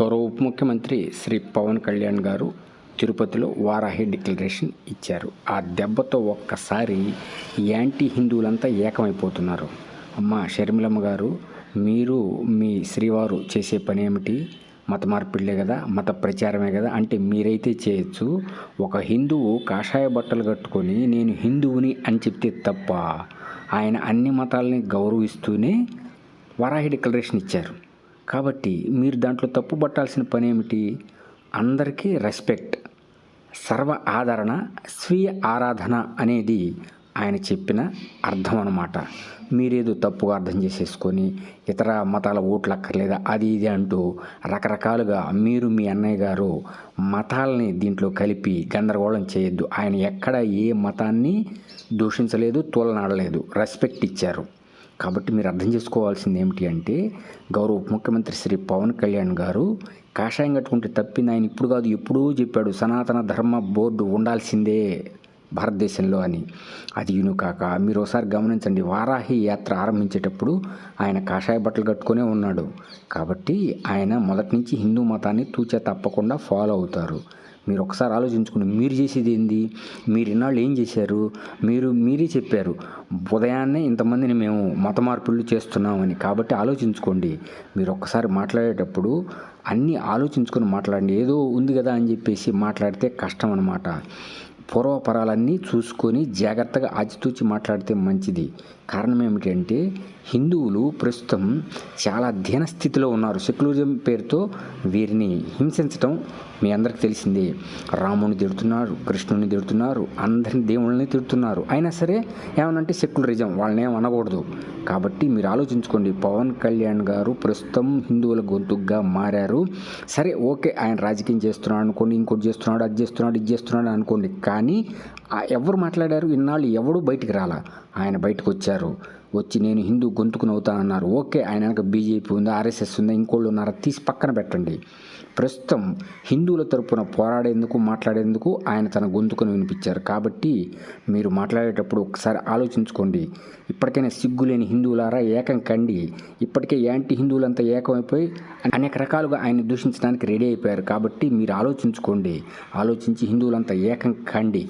గౌరవ ఉప ముఖ్యమంత్రి శ్రీ పవన్ కళ్యాణ్ గారు తిరుపతిలో వారాహి డిక్లరేషన్ ఇచ్చారు. ఆ దెబ్బతో ఒక్కసారి యాంటీ హిందువులంతా ఏకమైపోతున్నారు. అమ్మ షర్మిలమ్మ గారు మీరు మీ శ్రీవారు చేసే పని ఏమిటి? మత మార్పిడిలే కదా మత ప్రచారమే కదా అంటే మీరైతే చేయొచ్చు. ఒక హిందువు కాషాయ బట్టలు కట్టుకొని నేను హిందువుని అని చెప్తే తప్ప ఆయన అన్ని మతాలని గౌరవిస్తూనే వరాహి డిక్లరేషన్ ఇచ్చారు. కాబట్టి మీరు దాంట్లో తప్పు పట్టాల్సిన పని ఏమిటి? అందరికీ రెస్పెక్ట్ సర్వ ఆదరణ స్వీయ ఆరాధన అనేది ఆయన చెప్పిన అర్థం అన్నమాట. మీరేదో తప్పుగా అర్థం చేసేసుకొని ఇతర మతాల ఓట్లు అక్కర్లేదా అది ఇది అంటూ రకరకాలుగా మీరు మీ అన్నయ్య గారు మతాలని దీంట్లో కలిపి గందరగోళం చేయొద్దు. ఆయన ఎక్కడ ఏ మతాన్ని దూషించలేదు తోలనాడలేదు. రెస్పెక్ట్ ఇచ్చారు. కాబట్టి మీరు అర్థం చేసుకోవాల్సింది ఏమిటి అంటే గౌరవ ఉప ముఖ్యమంత్రి శ్రీ పవన్ కళ్యాణ్ గారు కాషాయం కట్టుకుంటే తప్పింది ఆయన ఇప్పుడు కాదు ఎప్పుడూ చెప్పాడు సనాతన ధర్మ బోర్డు ఉండాల్సిందే. భారతదేశంలో అని. అది కాక మీరు ఒకసారి గమనించండి. వారాహి యాత్ర ఆరంభించేటప్పుడు ఆయన కాషాయ బట్టలు కట్టుకునే ఉన్నాడు. కాబట్టి ఆయన మొదటి నుంచి హిందూ మతాన్ని తూచే తప్పకుండా ఫాలో అవుతారు. మీరు ఒకసారి ఆలోచించుకుని మీరు చేసేది ఏంది? మీరు ఇన్నాళ్ళు ఏం చేశారు? మీరు మీరే చెప్పారు. ఉదయాన్నే ఇంతమందిని మేము మత మార్పులు చేస్తున్నామని కాబట్టి ఆలోచించుకోండి. మీరు ఒక్కసారి మాట్లాడేటప్పుడు అన్నీ ఆలోచించుకొని మాట్లాడండి. ఏదో ఉంది కదా అని చెప్పేసి మాట్లాడితే కష్టం అనమాట పూర్వపరాలన్నీ చూసుకొని జాగ్రత్తగా ఆచితూచి మాట్లాడితే మంచిది. కారణం ఏమిటంటే హిందువులు ప్రస్తుతం చాలా దీన స్థితిలో ఉన్నారు. సెక్యులరిజం పేరుతో వీరిని హింసించటం మీ అందరికి తెలిసిందే. రాముని తిడుతున్నారు కృష్ణుని తిడుతున్నారు అందరిని దేవుళ్ళని తిడుతున్నారు. అయినా సరే ఏమనంటే సెక్యులరిజం వాళ్ళని ఏం అనకూడదు. కాబట్టి మీరు ఆలోచించుకోండి. పవన్ కళ్యాణ్ గారు ప్రస్తుతం హిందువుల గొంతుగా మారారు. సరే ఓకే ఆయన రాజకీయం చేస్తున్నాడు అనుకోండి ఇంకోటి చేస్తున్నాడు అది చేస్తున్నాడు ఇది చేస్తున్నాడు అనుకోండి. కానీ కానీ ఎవరు మాట్లాడారు? ఇన్నాళ్ళు ఎవడు బయటికి రాలా. ఆయన బయటకు వచ్చారు వచ్చి నేను హిందూ గొంతుకుని అవుతా అన్నారు. ఓకే ఆయన వెనక బీజేపీ ఉందా ఆర్ఎస్ఎస్ ఉందా ఇంకోళ్ళు ఉన్నారా? తీసి పక్కన పెట్టండి. ప్రస్తుతం హిందువుల తరపున పోరాడేందుకు మాట్లాడేందుకు ఆయన తన గొంతుకుని వినిపించారు. కాబట్టి మీరు మాట్లాడేటప్పుడు ఒకసారి ఆలోచించుకోండి. ఇప్పటికైనా సిగ్గులేని హిందువులారా ఏకం కండి. ఇప్పటికే యాంటీ హిందువులంతా ఏకమైపోయి అనేక రకాలుగా ఆయన దూషించడానికి రెడీ అయిపోయారు. కాబట్టి మీరు ఆలోచించుకోండి. ఆలోచించి హిందువులంతా ఏకం కండి.